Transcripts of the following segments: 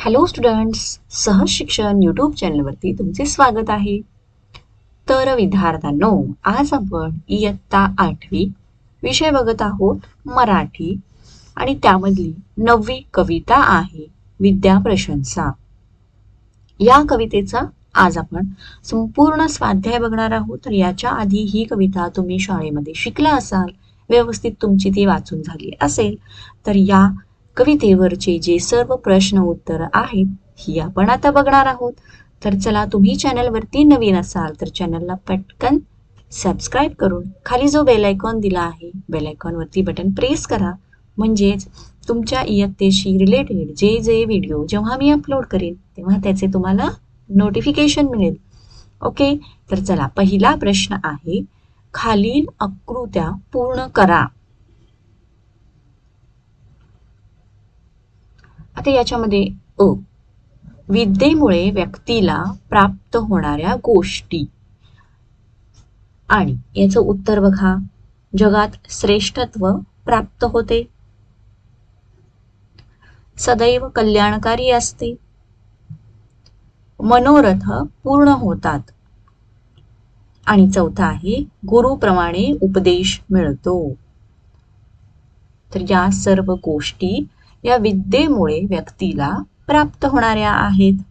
Hello students सहज शिक्षण YouTube चॅनलवरती तुमचे स्वागत आहे. तर विद्यार्थ्यांनो आज आपण इयत्ता आठवी विषय बघत आहोत मराठी. आणि त्यामधली नववी कविता आहे विद्या प्रशंसा. या कवितेचा आज आपण संपूर्ण स्वाध्याय बघणार आहोत. तर याच्या आधी ही कविता तुम्ही शाळेमध्ये शिकला असाल व्यवस्थित तुमची ती वाचून झाली असेल तर या कवितेवरचे जे सर्व प्रश्न उत्तर आहेत ही आपण आता बघणार आहोत. तर चला तुम्ही चॅनलवरती नवीन असाल तर चॅनलला पटकन सबस्क्राईब करून खाली जो बेल आयकॉन दिला आहे बेल आयकॉनवरती बटन प्रेस करा. म्हणजेच तुमच्या इयत्तेशी रिलेटेड जे जे व्हिडिओ जेव्हा मी अपलोड करेन तेव्हा त्याचे तुम्हाला नोटिफिकेशन मिळेल. ओके तर चला पहिला प्रश्न आहे खालील आकृत्या पूर्ण करा. आता याच्यामध्ये अ विद्येमुळे व्यक्तीला प्राप्त होणाऱ्या गोष्टी. आणि याचं उत्तर बघा. जगात श्रेष्ठत्व प्राप्त होते. सदैव कल्याणकारी असते. मनोरथ पूर्ण होतात. आणि चौथा आहे गुरुप्रमाणे उपदेश मिळतो. तर या सर्व गोष्टी या विद्येमुळे व्यक्तीला प्राप्त होणाऱ्या आहेत.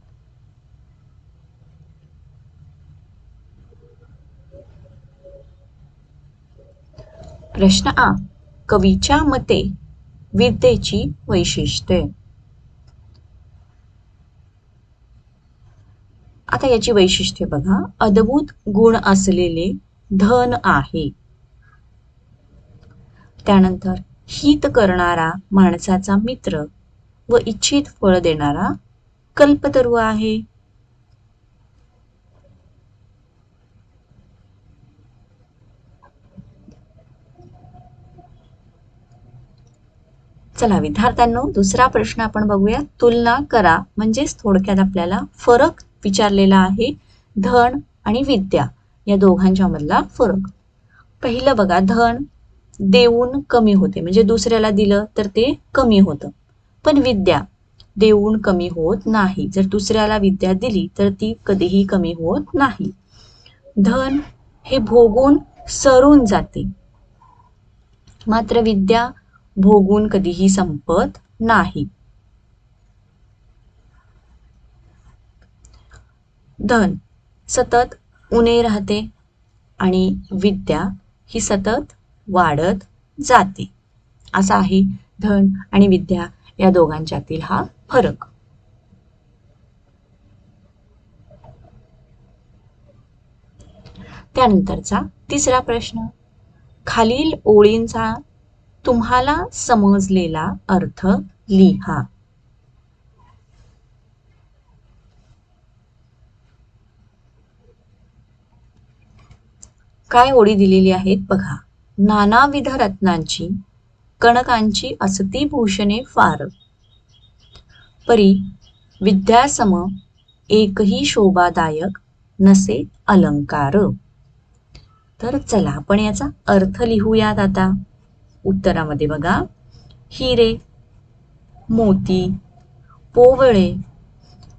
प्रश्न आ. कवीच्या मते विद्येची वैशिष्ट्ये. आता याची वैशिष्ट्ये बघा. अद्भुत गुण असलेले धन आहे. त्यानंतर हित करणारा माणसाचा मित्र व इच्छित फळ देणारा कल्पतरू आहे. चला विद्यार्थ्यांनो दुसरा प्रश्न आपण बघूया. तुलना करा. म्हणजेच थोडक्यात आपल्याला फरक विचारलेला आहे. धन आणि विद्या या दोघांच्या मधला फरक. पहिलं बघा धन देऊन कमी होते. म्हणजे दुसऱ्याला दिलं तर ते कमी होतं. पण विद्या देऊन कमी होत नाही. जर दुसऱ्याला विद्या दिली तर ती कधीही कमी होत नाही. धन हे भोगून सरून जाते. मात्र विद्या भोगून कधीही संपत नाही. धन सतत उणे राहते आणि विद्या ही सतत वाढत जाते. असा आहे धन आणि विद्या या दोघांच्यातील हा फरक. त्यानंतरचा तिसरा प्रश्न. खालील ओळींचा तुम्हाला समजलेला अर्थ लिहा. काय ओळी दिलेली आहेत? बघा. नानाविध रत्नांची कणकांची असती भूषणे फार. परी विद्यासम एकही शोभादायक नसे अलंकार. तर चला आपण याचा अर्थ लिहूयात आता. उत्तरामध्ये बघा. हिरे मोती पोवळे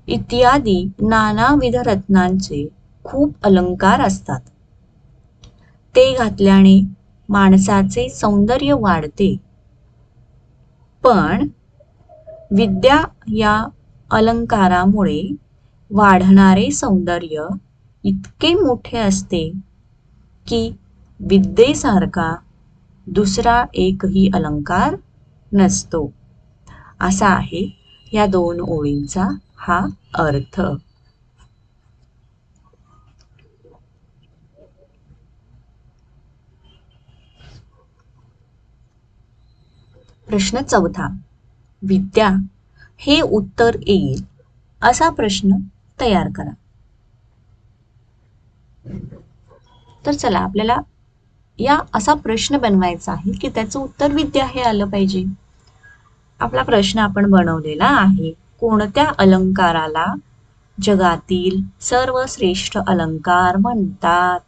इत्यादी नानाविध रत्नांचे खूप अलंकार असतात. ते घातल्याने माणसाचे सौंदर्य वाढते. पण विद्या या अलंकारामुळे वाढणारे सौंदर्य इतके मोठे असते की विद्येसारखा दुसरा एकही अलंकार नसतो. असा आहे या दोन ओळींचा हा अर्थ. प्रश्न चौथा. विद्या हे उत्तर येईल असा प्रश्न तयार करा. तर चला आपल्याला या असा प्रश्न बनवायचा आहे की त्याचं उत्तर विद्या हे आलं पाहिजे. आपला प्रश्न आपण बनवलेला आहे कोणत्या अलंकाराला जगातील सर्वश्रेष्ठ अलंकार म्हणतात?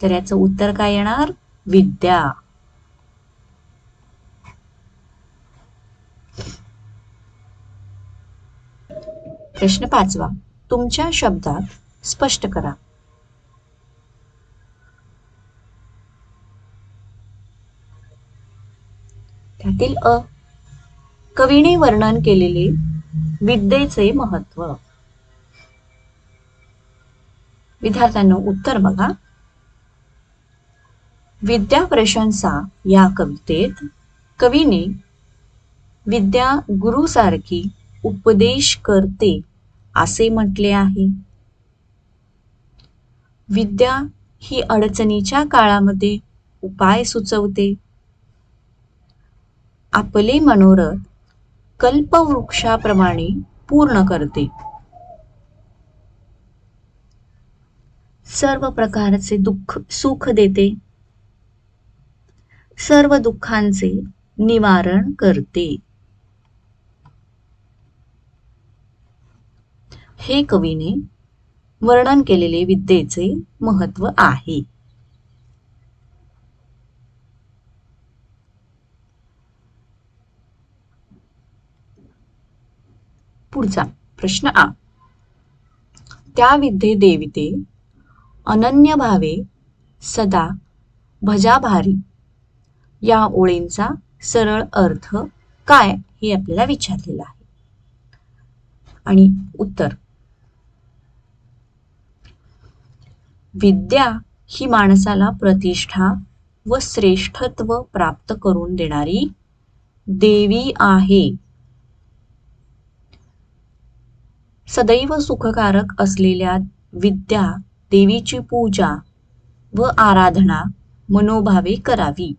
तर याचं उत्तर काय येणार? विद्या. प्रश्न पाचवा. तुमच्या शब्दात स्पष्ट करा. त्यातील अ. कवीने वर्णन केलेले विद्येचे महत्त्व. विद्यार्थ्यांना उत्तर बघा. विद्या प्रशंसा या कवितेत कवीने विद्या गुरुसारखी उपदेश करते असे म्हटले आहे. विद्या ही अडचणीच्या काळामध्ये उपाय सुचवते. आपले मनोरथ कल्पवृक्षाप्रमाणे पूर्ण करते. सर्व प्रकारचे दुःख सुख देते. सर्व दुःखांचे निवारण करते. हे कवीने वर्णन केलेले विद्येचे महत्त्व आहे. पुढचा प्रश्न आ. त्या विद्ये देविते अनन्य भावे सदा भजाभारी. या ओळींचा सरळ अर्थ काय हे आपल्याला विचारलेलं आहे. आणि उत्तर. विद्या ही माणसाला प्रतिष्ठा व श्रेष्ठत्व प्राप्त करून देणारी देवी आहे. सदैव सुखकारक असलेल्या विद्या देवीची पूजा व आराधना मनोभावे करावी.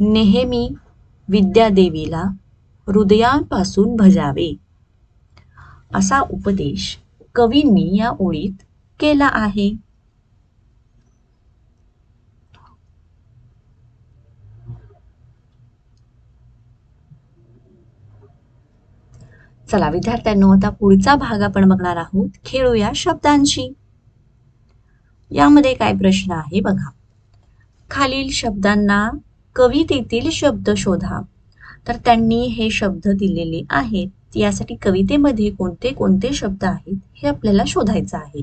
नेहमी विद्यादेवीला हृदयांपासून भजावे. असा उपदेश कवींनी या ओळीत केला आहे. चला विद्यार्थ्यांनो आता पुढचा भाग आपण बघणार आहोत. खेळूया शब्दांशी. यामध्ये काय प्रश्न आहे बघा. खालील शब्दांना कवितेतील शब्द शोधा. तर त्यांनी हे शब्द दिलेले आहेत. यासाठी कवितेमध्ये कोणते कोणते शब्द आहेत हे आपल्याला शोधायचं आहे.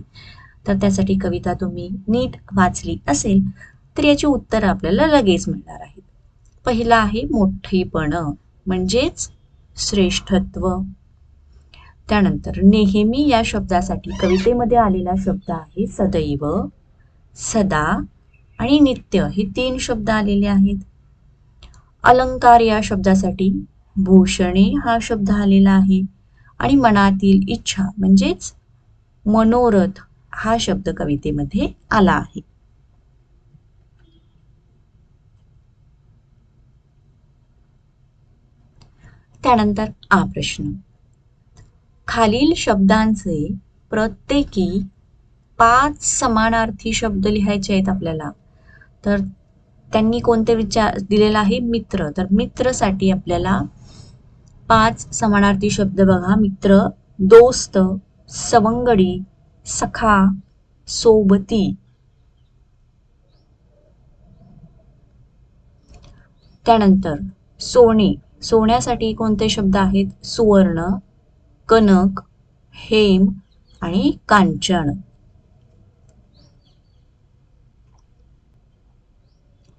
तर त्यासाठी कविता तुम्ही नीट वाचली असेल तर याची उत्तरं आपल्याला लगेच मिळणार आहेत. पहिला आहे मोठेपण म्हणजेच श्रेष्ठत्व. त्यानंतर नेहमी या शब्दासाठी कवितेमध्ये आलेला शब्द आहे सदैव सदा आणि नित्य. हे तीन शब्द आलेले आहेत. अलंकार या शब्दासाठी भूषणे हा शब्द आलेला आहे. आणि मनातील इच्छा म्हणजेच मनोरथ हा शब्द कवितेमध्ये आला आहे. त्यानंतर आ प्रश्न. खालील शब्दांचे प्रत्येकी पाच समानार्थी शब्द लिहायचे आहेत आपल्याला. तर त्यांनी कोणते विचार दिलेला आहे? मित्र. तर मित्रसाठी आपल्याला पाच समानार्थी शब्द बघा. मित्र दोस्त सवंगडी सखा सोबती. त्यानंतर सोने. सोन्यासाठी कोणते शब्द आहेत? सुवर्ण कनक हेम आणि कांचन.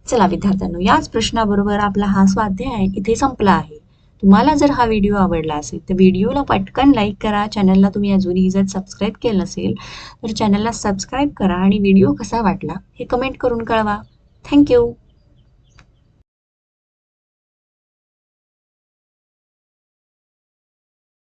चला विद्यार्थ्यांनो याच प्रश्नाबरोबर आपला हा स्वाध्याय इथे संपला आहे. तुम्हाला जर हा व्हिडिओ आवडला असेल तर व्हिडिओला पटकन लाईक करा. चॅनलला तुम्ही अजूनही जर सबस्क्राईब केलं नसेल तर चॅनलला सबस्क्राईब करा आणि व्हिडिओ कसा वाटला हे कमेंट करून कळवा. थँक्यू